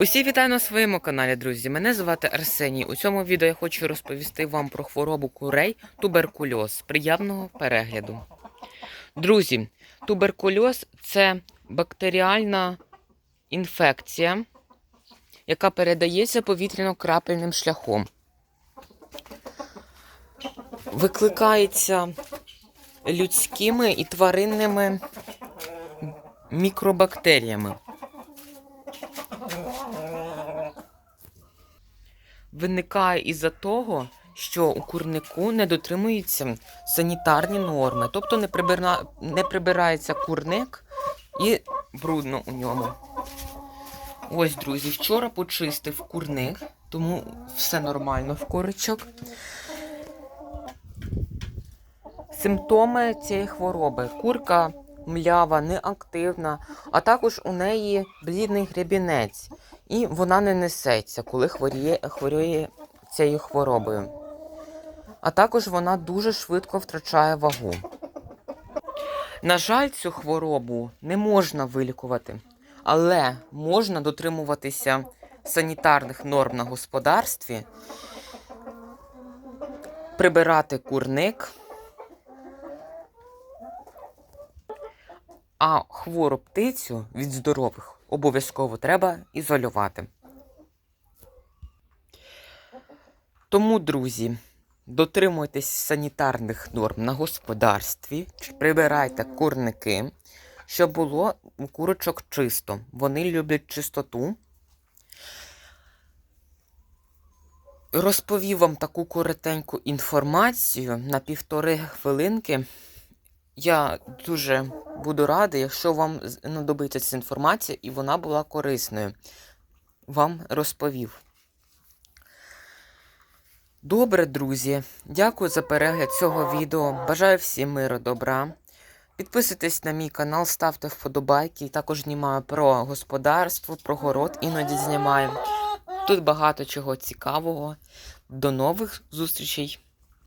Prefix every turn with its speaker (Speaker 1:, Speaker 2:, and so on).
Speaker 1: Усі вітаю на своєму каналі, друзі. Мене звати Арсеній. У цьому відео я хочу розповісти вам про хворобу курей туберкульоз. Приємного перегляду. Друзі, туберкульоз це бактеріальна інфекція, яка передається повітряно-крапельним шляхом. Викликається людськими і тваринними мікробактеріями. Виникає із-за того, що у курнику не дотримуються санітарні норми, тобто не, прибира... не прибирається курник і брудно у ньому. Ось, друзі, вчора почистив курник, тому все нормально в курочок. Симптоми цієї хвороби. Курка млява, неактивна, а також у неї блідний гребінець. І вона не несеться, коли хворіє, хворіє цією хворобою. А також вона дуже швидко втрачає вагу. На жаль, цю хворобу не можна вилікувати, але можна дотримуватися санітарних норм на господарстві, прибирати курник, а хвору птицю від здорових обов'язково треба ізолювати. Тому, друзі, дотримуйтесь санітарних норм на господарстві, прибирайте курники, щоб було у курочок чисто. Вони люблять чистоту. Розповів вам таку коротеньку інформацію на півтори хвилинки. Я дуже буду радий, якщо вам знадобиться ця інформація і вона була корисною. Вам розповів. Добре, друзі. Дякую за перегляд цього відео. Бажаю всім миру, добра. Підписуйтесь на мій канал, ставте вподобайки. Також знімаю про господарство, про город, іноді знімаю. Тут багато чого цікавого. До нових зустрічей!